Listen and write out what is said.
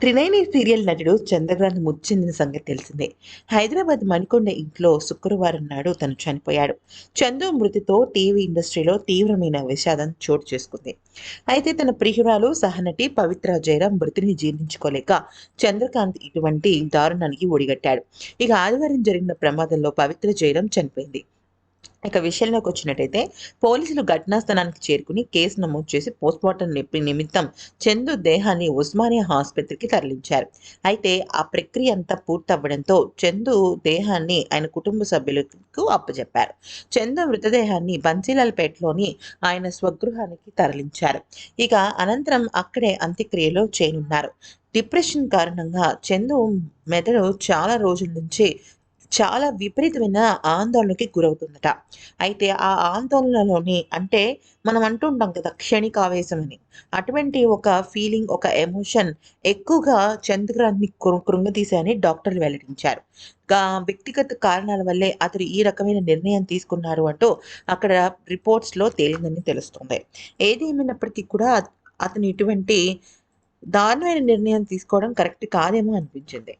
త్రినేని serial నటుడు చంద్రకాంత్ మృతి చెందిన సంగతి తెలిసిందే. హైదరాబాద్ మణికొండ ఇంట్లో శుక్రవారం నాడు తను చనిపోయాడు. చందు మృతితో టీవీ ఇండస్ట్రీలో తీవ్రమైన విషాదం చోటు చేసుకుంది. అయితే తన ప్రియురాలు సహనటి పవిత్ర జయరాం మృతిని జీర్ణించుకోలేక చంద్రకాంత్ ఇటువంటి దారుణానికి ఒడిగట్టాడు. ఇక ఆదివారం జరిగిన ప్రమాదంలో పవిత్ర జయరాం చనిపోయింది. ఇక విషయంలోకి వచ్చినట్టయితే పోలీసులు ఘటనా స్థలానికి చేరుకుని కేసు నమోదు చేసి పోస్ట్మార్టం నొప్పి నిమిత్తం చందు దేహాన్ని ఉస్మానియా ఆసుపత్రికి తరలించారు. అయితే ఆ ప్రక్రియ అంతా పూర్తవ్వడంతో చందు దేహాన్ని ఆయన కుటుంబ సభ్యులకు అప్పచెప్పారు చందు మృతదేహాన్ని బన్సీలాల్పేటలోని ఆయన స్వగృహానికి తరలించారు. ఇక అనంతరం అక్కడే అంత్యక్రియలు చేయనున్నారు డిప్రెషన్ కారణంగా చందు మెదడు చాలా రోజుల నుంచి చాలా విపరీతమైన ఆందోళనకి గురవుతుందట. అయితే ఆ ఆందోళనలోని అంటే మనం అంటుంటాం కదా క్షణికావేశం అని అటువంటి ఒక ఫీలింగ్ ఒక ఎమోషన్ ఎక్కువగా చంద్రగ్రహాన్ని కృంగతీశాయని డాక్టర్లు వెల్లడించారు. వ్యక్తిగత కారణాల వల్లే అతడు ఈ రకమైన నిర్ణయం తీసుకున్నారు అంటూ అక్కడ రిపోర్ట్స్లో తేలిందని తెలుస్తుంది. ఏది ఏమైనప్పటికీ కూడా అతను ఇటువంటి దారుణమైన నిర్ణయం తీసుకోవడం కరెక్ట్ కాదేమో అనిపించింది.